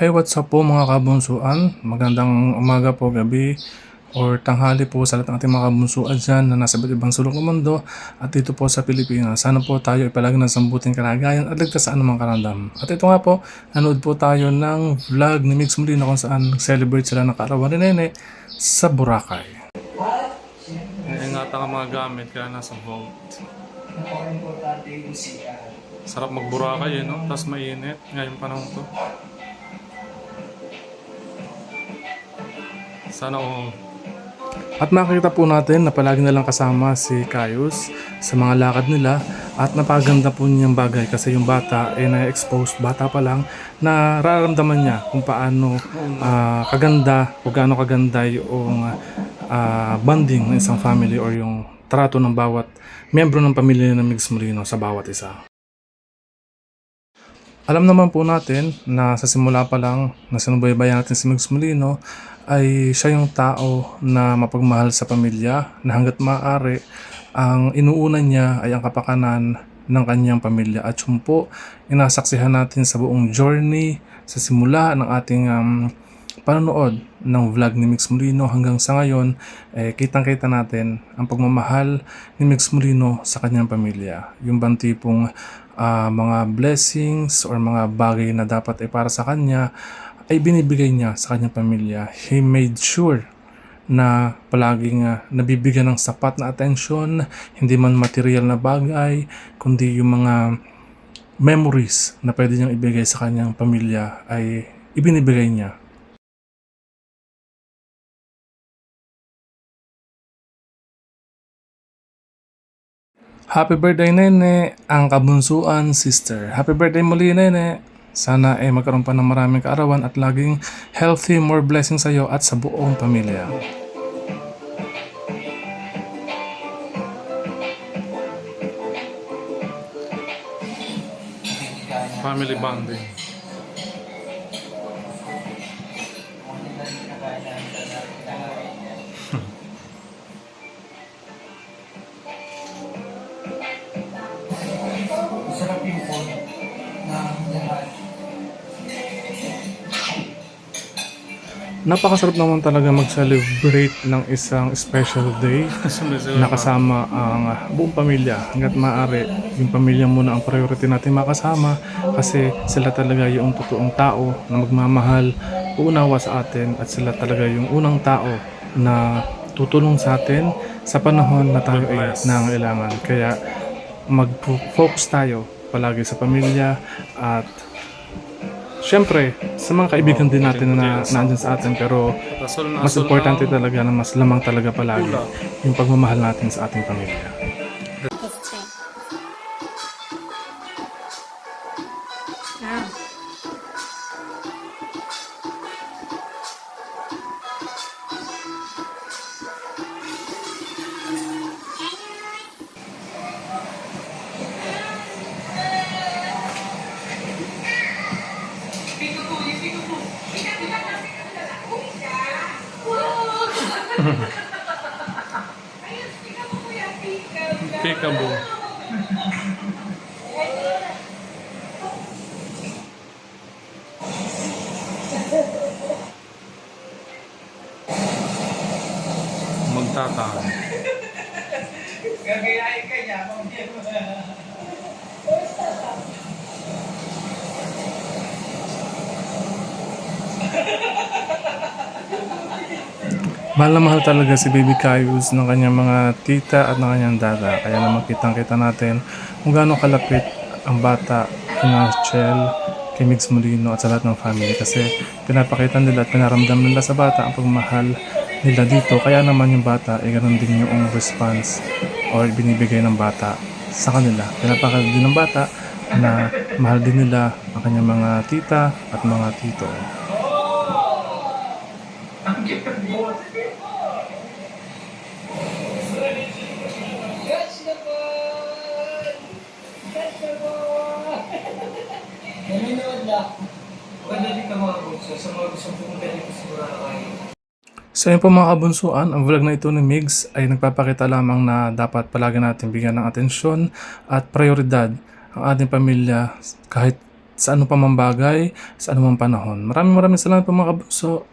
Hey, what's up po mga kabunsuan? Magandang umaga po, gabi, or tanghali po sa lahat ng ating mga kabunsuan dyan na nasa iba't ibang sulok ng mundo at dito po sa Pilipinas. Sana po tayo ay palagi ng sambuting kalagayan at ligtas sa anumang karandam. At ito nga po, nanood po tayo ng vlog ni Mix Molina kung saan celebrate sila ng kaarawan ni Nene sa Boracay. Ingatan ang mga gamit kaya nasa vault. Sarap magburakay eh, no? Tapos mainit ngayong panahon to. Sana all. At makikita po natin na palagi nalang kasama si Kaius sa mga lakad nila at napaganda po niyang bagay kasi yung bata ay na-exposed bata pa lang na nararamdaman niya kung paano ah, kaganda o gaano kaganda yung ah, bonding ng isang family or yung trato ng bawat miyembro ng pamilya ng Migs Molino sa bawat isa. Alam naman po natin na sa simula pa lang na sinubaybayan natin si Migs Molino ay siya yung tao na mapagmahal sa pamilya na hanggat maaari ang inuuna niya ay ang kapakanan ng kanyang pamilya at yun po inasaksihan natin sa buong journey sa simula ng ating um, panonood ng vlog ni Mix Molino hanggang sa ngayon eh, kitang-kita natin ang pagmamahal ni Mix Molino sa kanyang pamilya. Yung bang tipong ah, mga blessings or mga bagay na dapat ay para sa kanya ay binibigay niya sa kanyang pamilya. He made sure na palaging ah, nabibigyan ng sapat na atensyon, hindi man material na bagay, kundi yung mga memories na pwede niyang ibigay sa kanyang pamilya ay ibinibigay niya. Happy birthday, Nene! Ang kabunsuan, sister. Happy birthday muli, Nene! Sana ay magkaroon pa ng maraming kaarawan at laging healthy, more blessings sa iyo at sa buong pamilya. Family bonding. Masarap yung na Napakasarap naman talaga mag-celebrate ng isang special day na kasama ang buong pamilya. Hanggat maaari, yung pamilya muna ang priority natin makasama kasi sila talaga yung totoong tao na magmamahal, uunawa sa atin at sila talaga yung unang tao na tutulong sa atin sa panahon na tayo ay nangailangan. Kaya mag-focus tayo palagi sa pamilya at Siyempre, sa mga kaibigan din natin na nandun sa atin pero mas importante talaga na mas lamang talaga palagi yung pagmamahal natin sa ating pamilya. History. Ah. Peekaboo. Magtatang. Gagayahin ka niya, mo. Mahal na mahal talaga si Baby Cayus ng kanyang mga tita at ng kanyang dada. Kaya naman kitang-kita natin kung gaano kalapit ang bata kina Chel, kay Migs Molino at sa lahat ng family. Kasi pinapakita nila at pinaramdam nila sa bata ang pagmahal nila dito. Kaya naman yung bata ay ganun din yung response or binibigay ng bata sa kanila. Pinapakita din ng bata na mahal din nila ang kanyang mga tita at mga tito. Ang boses. Catch the ball! Catch the ball! Nanonood na. Din ka mga sa mga gusto pumunta sa Boracay. Sa po mga kabunsuan, ang vlog na ito ni Migs ay nagpapakita lamang na dapat palagi natin bigyan ng atensyon at prioridad ang ating pamilya kahit sa ano pa mang bagay, sa anumang panahon. Maraming maraming salamat po mga kabunso.